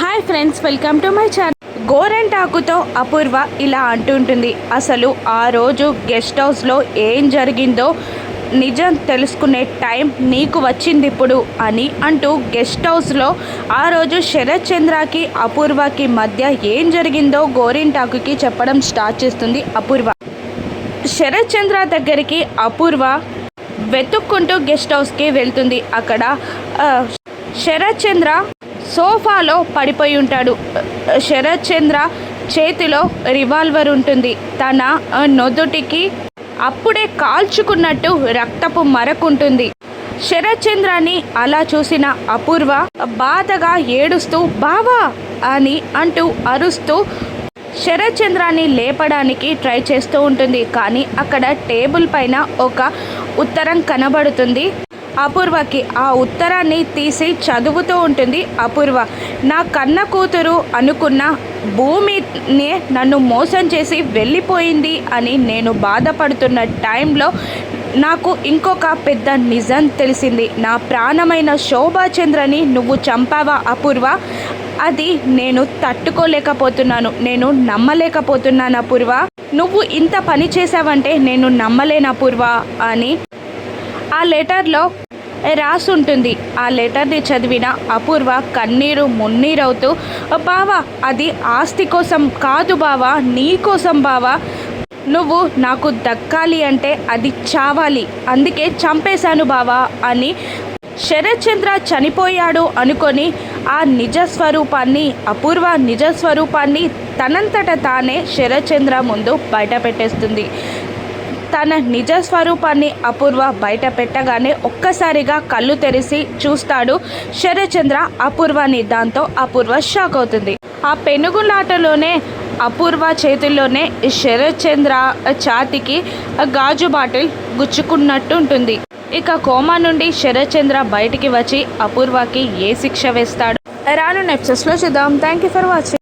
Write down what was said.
Hi friends welcome to my channel. గోరెంటాకుతో అపూర్వ ఇలా అంటుంటుంది అసలు ఆ రోజు గెస్ట్ హౌస్లో ఏం జరిగిందో నిజం తెలుసుకునే టైం నీకు వచ్చింది ఇప్పుడు అని అంటూ గెస్ట్ హౌస్లో ఆ రోజు శరత్ చంద్రకి అపూర్వకి మధ్య ఏం జరిగిందో గోరింటాకుకి చెప్పడం స్టార్ట్ చేస్తుంది అపూర్వ. శరత్ చంద్ర దగ్గరికి అపూర్వ వెతుక్కుంటూ గెస్ట్ హౌస్కి వెళ్తుంది. అక్కడ శరత్ చంద్ర సోఫాలో పడిపోయి ఉంటాడు. శరత్ చంద్ర చేతిలో రివాల్వర్ ఉంటుంది. తన నొదుటికి అప్పుడే కాల్చుకున్నట్టు రక్తపు మరకుంటుంది శరత్ చంద్రాన్ని అలా చూసిన అపూర్వ బాధగా ఏడుస్తూ బావా అని అంటూ అరుస్తూ శరత్ చంద్రాన్ని లేపడానికి ట్రై చేస్తూ ఉంటుంది. కానీ అక్కడ టేబుల్ పైన ఒక ఉత్తరం కనబడుతుంది. అపూర్వకి ఆ ఉత్తరాన్ని తీసి చదువుతూ ఉంటుంది అపూర్వ. నా కన్న కూతురు అనుకున్న భూమినే నన్ను మోసం చేసి వెళ్ళిపోయింది అని నేను బాధపడుతున్న టైంలో నాకు ఇంకొక పెద్ద నిజం తెలిసింది. నా ప్రాణమైన శోభాచంద్రని నువ్వు చంపావా అపూర్వ? అది నేను తట్టుకోలేకపోతున్నాను. నేను నమ్మలేకపోతున్నాను అపూర్వ. నువ్వు ఇంత పని చేసావంటే నేను నమ్మలేను అపూర్వ అని ఆ లెటర్లో రాసుంటుంది. ఆ లెటర్ని చదివిన అపూర్వ కన్నీరు మున్నీరవుతూ బావా అది ఆస్తి కోసం కాదు బావా నీ కోసం బావా. నువ్వు నాకు దక్కాలి అంటే అది చావాలి. అందుకే చంపేశాను బావా అని శరత్చంద్ర చనిపోయాడు అనుకొని ఆ నిజ స్వరూపాన్ని అపూర్వ నిజ స్వరూపాన్ని తనంతట తానే శరత్చంద్ర ముందు బయట పెట్టేస్తుంది తన నిజ స్వరూపాన్ని అపూర్వ బయట పెట్టగానే ఒక్కసారిగా కళ్ళు తెరిసి చూస్తాడు శరచంద్ర అపూర్వని దాంతో అపూర్వ షాక్ అవుతుంది. ఆ పెనుగులాటలోనే అపూర్వ చేతుల్లోనే శరచంద్ర ఛాతికి గాజు బాటిల్ గుచ్చుకున్నట్టు ఉంటుంది. ఇక కోమా నుండి శరచంద్ర బయటికి వచ్చి అపూర్వకి ఏ శిక్ష వేస్తాడు? రాను నెప్సెస్లో చూద్దాం. Thank you for watching.